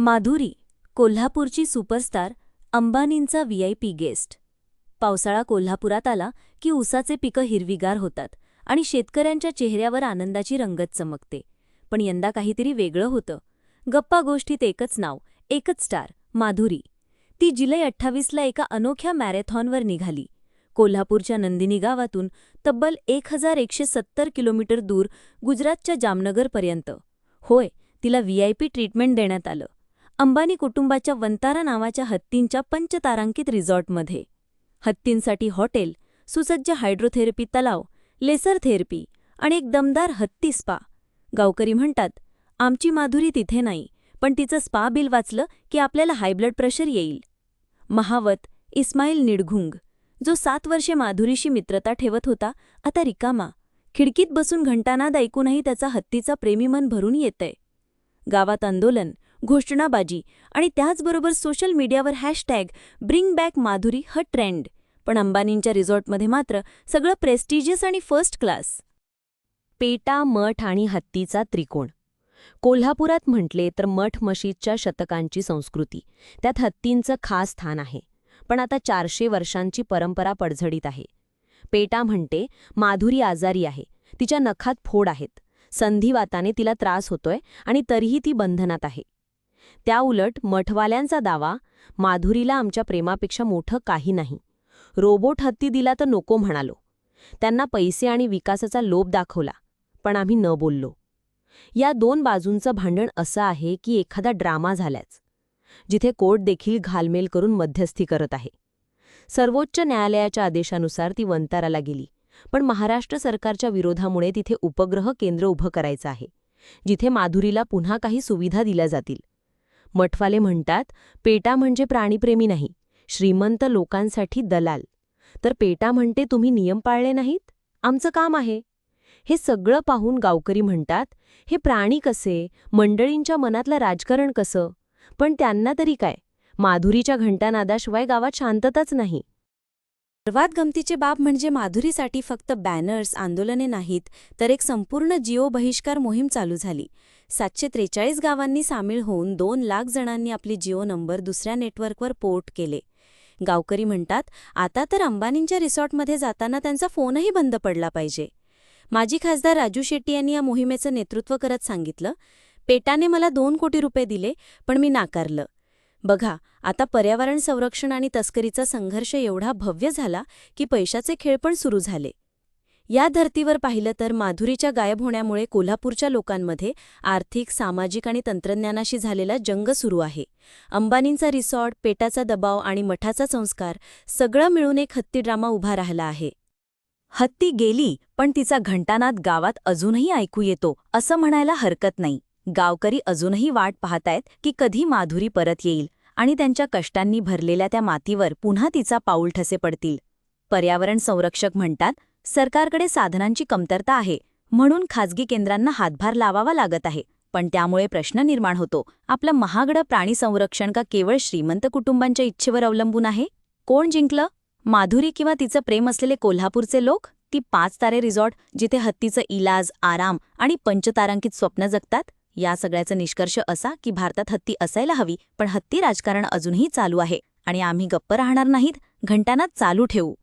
माधुरी कोल्हापूरची superstar अंबानींचा VIP guest. पावसाळा कोल्हापुरात आला की ऊसाचे पिकं हिरवीगार होतात आणि शेतकऱ्यांच्या चेहऱ्यावर आनंदाची रंगत चमकते. पण यंदा काहीतरी वेगळं होतं. गप्पा गोष्टीत एकच नाव एकच स्टार माधुरी. ती जुलै अठ्ठावीसला एका अनोख्या मॅरेथॉनवर निघाली. कोल्हापूरच्या नंदिनी गावातून तब्बल एक हजार एकशे सत्तर किलोमीटर दूर गुजरातच्या जामनगरपर्यंत. होय तिला व्हीआयपी ट्रीटमेंट देण्यात आलं. अंबानी कुटुंबाच्या वंतारा नावाच्या हत्तींच्या पंचतारांकित रिसॉर्टमध्ये. हत्तींसाठी हॉटेल सुसज्ज हायड्रोथेरपी तलाव लेसर थेरपी आणि एक दमदार हत्ती स्पा. गावकरी म्हणतात आमची माधुरी तिथे नाही पण तिचं स्पा बिल वाचलं की आपल्याला हाय ब्लड प्रेशर येईल. महावत इस्माईल निडघुंग जो सात वर्षे माधुरीशी मित्रता ठेवत होता आता रिकामा. खिडकीत बसून घंटानाद ऐकूनही त्याचा हत्तीचा प्रेमी मन भरून येतंय. गावात आंदोलन घोषणाबाजी आणि त्याचबरोबर सोशल मीडियावर हॅशटॅग ब्रिंग बॅक माधुरी ह ट्रेंड पण अंबानींच्या रिसॉर्टमध्ये मात्र सगळं प्रेस्टिजियस आणि फर्स्ट क्लास पेटा मठ आणि हत्तीचा त्रिकोण. कोल्हापुरात म्हटले तर मठ मशीदच्या शतकांची संस्कृती. त्यात हत्तींचं खास स्थान आहे. पण आता चारशे वर्षांची परंपरा पडझडीत आहे. पेटा म्हणते माधुरी आजारी आहे. तिच्या नखात फोड आहेत. संधिवाताने तिला त्रास होतोय आणि तरीही ती बंधनात आहे. त्याउलट मठवाल्यांचा दावा माधुरीला आमच्या प्रेमापेक्षा मोठं काही नाही. रोबोट हत्ती दिला तर नको म्हणालो. त्यांना पैसे आणि विकासाचा लोभ दाखवला पण आम्ही न बोललो. या दोन बाजूंचं भांडण असं आहे की एखादा ड्रामा झाल्याच जिथे कोर्ट देखील घालमेल करून मध्यस्थी करत आहे. सर्वोच्च न्यायालयाच्या आदेशानुसार ती वंताराला गेली पण महाराष्ट्र सरकारच्या विरोधामुळे तिथे उपग्रह केंद्र उभं करायचं आहे जिथे माधुरीला पुन्हा काही सुविधा दिल्या जातील. मठवाले म्हणतात पेटा म्हणजे प्राणीप्रेमी नाही श्रीमंत लोकांसाठी दलाल. तर पेटा म्हणते तुम्ही नियम पाळले नाहीत? आमचं काम आहे. हे सगळं पाहून गावकरी म्हणतात हे प्राणी कसे? मंडळींच्या मनातलं राजकारण कसं? पण त्यांना तरी काय? माधुरीच्या घंटानादाशिवाय गावात शांतताच नाही. सर्वात गमतीचे बाब म्हणजे माधुरीसाठी फक्त बॅनर्स आंदोलने नाहीत तर एक संपूर्ण जिओ बहिष्कार मोहीम चालू झाली. सातशे त्रेचाळीस गावांनी सामील होऊन दोन लाख जणांनी आपली जिओ नंबर दुसऱ्या नेटवर्कवर पोर्ट केले. गावकरी म्हणतात आता तर अंबानींच्या रिसॉर्टमध्ये जाताना त्यांचा फोनही बंद पडला पाहिजे. माजी खासदार राजू शेट्टी यांनी या मोहिमेचं नेतृत्व करत सांगितलं पेटाने मला दोन कोटी रुपये दिले पण मी नाकारलं. बघा आता पर्यावरण संरक्षण आणि तस्करीचा संघर्ष एवढा भव्य झाला की पैशाचे खेळ पण सुरू झाले. या धर्तीवर पाहिलं तर माधुरीच्या गायब होण्यामुळे कोल्हापूरच्या लोकांमध्ये आर्थिक सामाजिक आणि तंत्रज्ञानाशी झालेला जंग सुरू आहे. अंबानींचा रिसॉर्ट पेटाचा दबाव आणि मठाचा संस्कार सगळं मिळून एक हत्ती ड्रामा उभा राहिला आहे. हत्ती गेली पण तिचा घंटानाद गावात अजूनही ऐकू येतो असं म्हणायला हरकत नाही. गावकरी अजूनही वाट पाहतायत की कधी माधुरी परत येईल आणि त्यांच्या कष्टांनी भरलेल्या त्या मातीवर पुन्हा तिचा पाऊल ठसे पडतील. पर्यावरण संरक्षक म्हणतात सरकारकडे साधनांची कमतरता आहे म्हणून खाजगी केंद्रांना हातभार लावावा लागत आहे पण त्यामुळे प्रश्न निर्माण होतो आपलं महागडं प्राणी संरक्षण का केवळ श्रीमंत कुटुंबांच्या इच्छेवर अवलंबून आहे? कोण जिंकलं? माधुरी किंवा तिचं प्रेम असलेले कोल्हापूरचे लोक? ती पाच तारे रिसॉर्ट जिथे हत्तीचं इलाज आराम आणि पंचतारांकित स्वप्न जगतात? या सगळ्याचा निष्कर्ष असा की भारतात हत्ती असायला हवी पण हत्ती राजकारण अजूनही चालू आहे आणि आम्ही गप्प राहणार नाहीत घंटानाच चालू ठेवू.